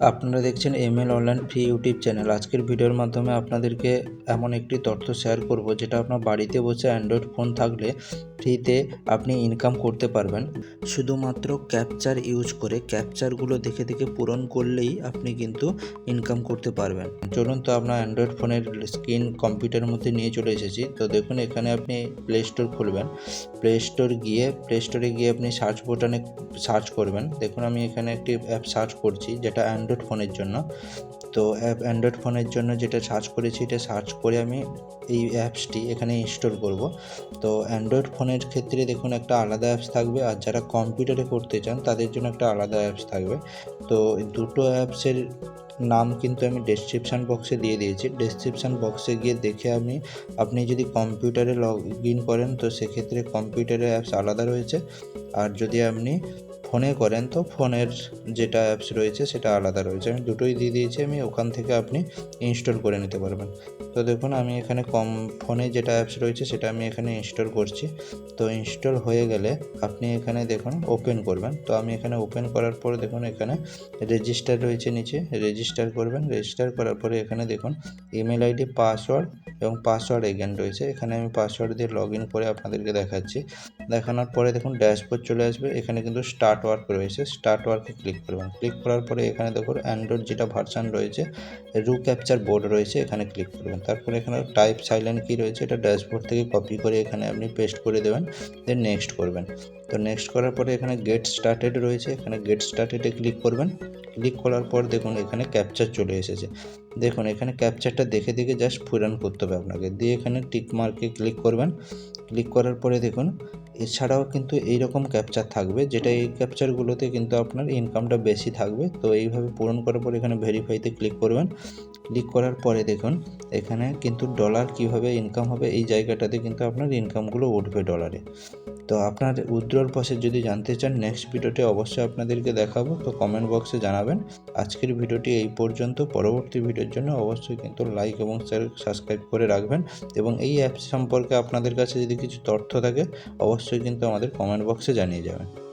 আপনারা দেখছেন ML online free YouTube channel. আজকের ভিডিওর মাধ্যমে আপনাদেরকে এমন একটি তথ্য শেয়ার করব, যেটা আপনার বাড়িতে বসে অ্যান্ড্রয়েড ফোন থাকলে ফ্রিতে আপনি ইনকাম করতে পারবেন। শুধুমাত্র ক্যাপচার ইউজ করে ক্যাপচারগুলো দেখে দেখে পূরণ করলেই আপনি কিন্তু ইনকাম করতে পারবেন। চলুন তো আপনার অ্যান্ড্রয়েড ফোনের স্ক্রিন কম্পিউটারের মধ্যে নিয়ে চলে এসেছি। তো দেখুন, এখানে আপনি প্লে স্টোর খুলবেন। প্লে স্টোর গিয়ে প্লে স্টোরে গিয়ে আপনি সার্চ বোটানে সার্চ করবেন। দেখুন, আমি এখানে একটি অ্যাপ সার্চ করছি, যেটা অ্যান্ড্রয়েড ফোনের জন্য। তো অ্যাপ অ্যান্ড্রয়েড ফোনের জন্য যেটা সার্চ করেছি, এটা সার্চ করে আমি এই অ্যাপসটি এখানে ইনস্টল করব। তো অ্যান্ড্রয়েড ফোনের ক্ষেত্রে দেখুন, একটা আলাদা অ্যাপস থাকবে আর যারা কম্পিউটারে করতে চান, তাদের জন্য একটা আলাদা অ্যাপস থাকবে। তো দুটো অ্যাপসের নাম কিন্তু আমি ডেসক্রিপশান বক্সে দিয়ে দিয়েছি। ডেসক্রিপশান বক্সে গিয়ে দেখে আমি, আপনি যদি কম্পিউটারে লগ ইন করেন, তো সেক্ষেত্রে কম্পিউটারের অ্যাপস আলাদা রয়েছে। আর যদি আপনি ফোনে করেন, তো ফোনের যেটা অ্যাপস রয়েছে সেটা আলাদা রয়েছে। আমি দুটোই দিয়ে দিয়েছি, আমি ওখান থেকে আপনি ইনস্টল করে নিতে পারবেন। তো দেখুন, আমি এখানে কম ফোনে যেটা অ্যাপস রয়েছে সেটা আমি এখানে ইনস্টল করছি। তো ইনস্টল হয়ে গেলে আপনি এখানে দেখুন ওপেন করবেন। তো আমি এখানে ওপেন করার পরে দেখুন, এখানে রেজিস্টার রয়েছে নিচে। রেজিস্টার করবেন রেজিস্টার করার পরে এখানে দেখুন ইমেল আইডি পাসওয়ার্ড এবং পাসওয়ার্ড এগেন রয়েছে। এখানে আমি পাসওয়ার্ড দিয়ে লগ ইন করে আপনাদেরকে দেখাচ্ছি। দেখানোর পরে দেখুন ড্যাশবোর্ড চলে আসবে। এখানে কিন্তু স্টার্ট ওয়ার্ক রয়েছে স্টার্ট ওয়ার্কে ক্লিক করবেন। ক্লিক করার পরে এখানে দেখুন অ্যান্ড্রয়েড যেটা ভার্সান রয়েছে রু ক্যাপচার বোর্ড রয়েছে, এখানে ক্লিক করবেন। তারপরে এখানে টাইপ সাইলেন্ট কি রয়েছে, এটা ড্যাশবোর্ড থেকে কপি করে এখানে আপনি পেস্ট করে দেবেন দেন নেক্সট করবেন। তো নেক্সট করার পরে এখানে গেট স্টার্টেড রয়েছে, এখানে গেট স্টার্টেডে ক্লিক করবেন। ক্লিক করার পর দেখুন এখানে ক্যাপচার চলে এসেছে। দেখুন এখানে ক্যাপচারটা দেখে দেখে জাস্ট পূরণ করতে হবে আপনাকে। দিয়ে এখানে টিক মার্কে ক্লিক করবেন। ক্লিক করার পরে দেখুন, এছাড়াও কিন্তু এই রকম ক্যাপচার থাকবে, যেটা এই ক্যাপচারগুলোতে কিন্তু আপনার ইনকামটা বেশি থাকবে। তো এইভাবে পূরণ করার পর এখানে ভেরিফাইতে ক্লিক করবেন। ক্লিক করার পরে দেখুন, এখানে কিন্তু ডলার কীভাবে ইনকাম হবে, এই জায়গাটাতে কিন্তু আপনার ইনকামগুলো উঠবে ডলারে তো আপনার উইথড্রল প্রসেস যদি জানতে চান নেক্সট ভিডিওতে অবশ্যই আপনাদেরকে দেখাবো। তো কমেন্ট বক্সে জানাবেন। আজকের ভিডিওটি এই পর্যন্ত। পরবর্তী ভিডিওর জন্য অবশ্যই কিন্তু লাইক এবং সাবস্ক্রাইব করে রাখবেন এবং এই অ্যাপ সম্পর্কে আপনাদের কাছে যদি কিছু তথ্য থাকে, অবশ্যই কিন্তু আমাদের কমেন্ট বক্সে জানিয়ে যাবেন।